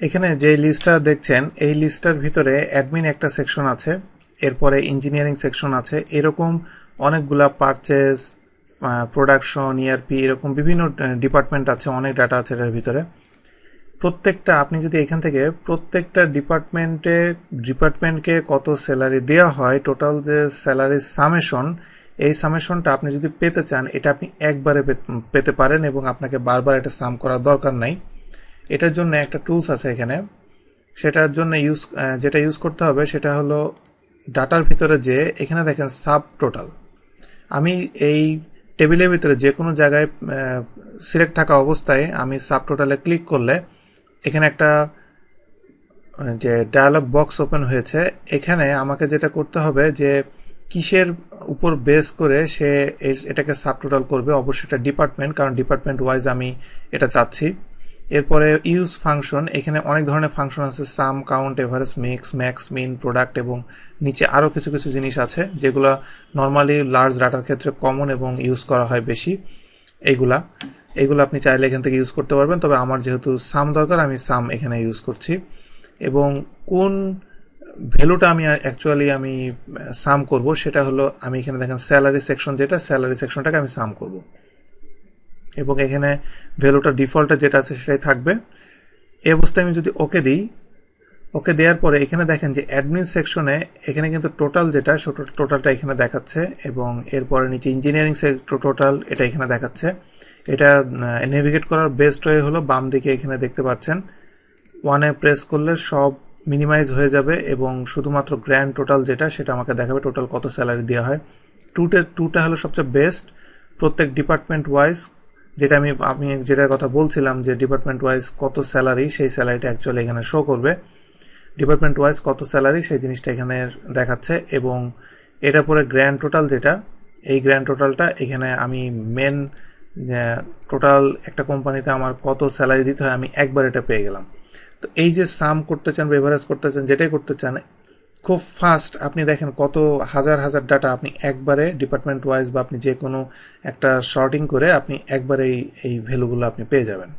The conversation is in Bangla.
এখানে যে লিস্টটা দেখছেন, এই লিস্টটার ভিতরে অ্যাডমিন একটা সেকশন আছে, এরপরে ইঞ্জিনিয়ারিং সেকশন আছে, এরকম অনেকগুলা পারচেস প্রোডাকশন ইআরপি এরকম বিভিন্ন ডিপার্টমেন্ট আছে, অনেক ডাটা আছে এটার ভিতরে। প্রত্যেকটা, আপনি যদি এখান থেকে প্রত্যেকটা ডিপার্টমেন্টে ডিপার্টমেন্টকে কত স্যালারি দেওয়া হয় টোটাল যে স্যালারি সামেশন এই সামেশনটা আপনি যদি পেতে চান, এটা আপনি একবারে পেতে পারেন এবং আপনাকে বারবার এটা সাম করার দরকার নাই। এটার জন্য একটা টুলস আছে এখানে। সেটার জন্য ইউজ যেটা ইউজ করতে হবে সেটা হলো ডাটার ভিতরে যে, এখানে দেখেন সাব টোটাল আমি এই টেবিলের ভিতরে যে কোনো জায়গায় সিলেক্ট থাকা অবস্থায় আমি সাব টোটালে ক্লিক করলে এখানে একটা যে ডায়ালগ বক্স ওপেন হয়েছে, এখানে আমাকে যেটা করতে হবে যে কিসের উপর বেস করে সে এটাকে সাব টোটাল করবে। অবশ্যই এটা ডিপার্টমেন্ট কারণ ডিপার্টমেন্ট ওয়াইজ আমি এটা চাচ্ছি। এরপরে ইউজ ফাংশন এখানে অনেক ধরনের ফাংশন আছে sum count average mix max min product এবং নিচে আরও কিছু কিছু জিনিস আছে যেগুলো নর্মালি লার্জ ডাটার ক্ষেত্রে কমন এবং ইউজ করা হয় বেশি। এইগুলা এগুলো আপনি চাইলে এখান থেকে ইউজ করতে পারবেন, তবে আমার যেহেতু সাম দরকার, আমি সাম এখানে ইউজ করছি। এবং কোন ভ্যালুটা আমি অ্যাকচুয়ালি আমি সাম করব, সেটা হলো, আমি এখানে দেখেন স্যালারি সেকশন যেটা স্যালারি সেকশনটাকে আমি সাম করব। এবং এখানে ভ্যালুটা ডিফল্টে যেটা আছে সেটাই থাকবে। এই অবস্থায় আমি যদি ওকে দিই, ওকে দেওয়ার পরে এখানে দেখেন যে অ্যাডমিন সেকশনে এখানে কিন্তু টোটাল যেটা টোটালটা এখানে দেখাচ্ছে এবং এরপরে নিচে ইঞ্জিনিয়ারিং টোটাল এটা এখানে দেখাচ্ছে। এটা নেভিগেট করার বেস্ট ওয়ে হলো বাম দিকে এখানে দেখতে পাচ্ছেন। ওয়ানে প্রেস করলে সব মিনিমাইজ হয়ে যাবে এবং শুধুমাত্র গ্র্যান্ড টোটাল যেটা, সেটা আমাকে দেখাবে টোটাল কত স্যালারি দেওয়া হয়। টুটে টুটা হলো সবচেয়ে বেস্ট প্রত্যেক ডিপার্টমেন্ট ওয়াইজ যেটা আমি আমি যেটার কথা বলছিলাম যে ডিপার্টমেন্ট ওয়াইজ কত স্যালারি সেই স্যালারিটা অ্যাকচুয়ালি এখানে শো করবে। ডিপার্টমেন্ট ওয়াইজ কত স্যালারি সেই জিনিসটা এখানে দেখাচ্ছে এবং এটা পরে গ্র্যান্ড টোটাল যেটা, এই গ্র্যান্ড টোটালটা এখানে আমি মেন টোটাল একটা কোম্পানিতে আমার কত স্যালারি দিতে হয় আমি একবার এটা পেয়ে গেলাম। তো এই যে সাম করতে চান বেভারেজ করতে চান, যেটাই করতে চান খুব ফাস্ট আপনি দেখেন কত হাজার হাজার ডাটা আপনি একবারে ডিপার্টমেন্ট ওয়াইজ বা আপনি যে কোনো একটা শর্টিং করে আপনি একবারে এই ভ্যালুগুলো আপনি পেয়ে যাবেন।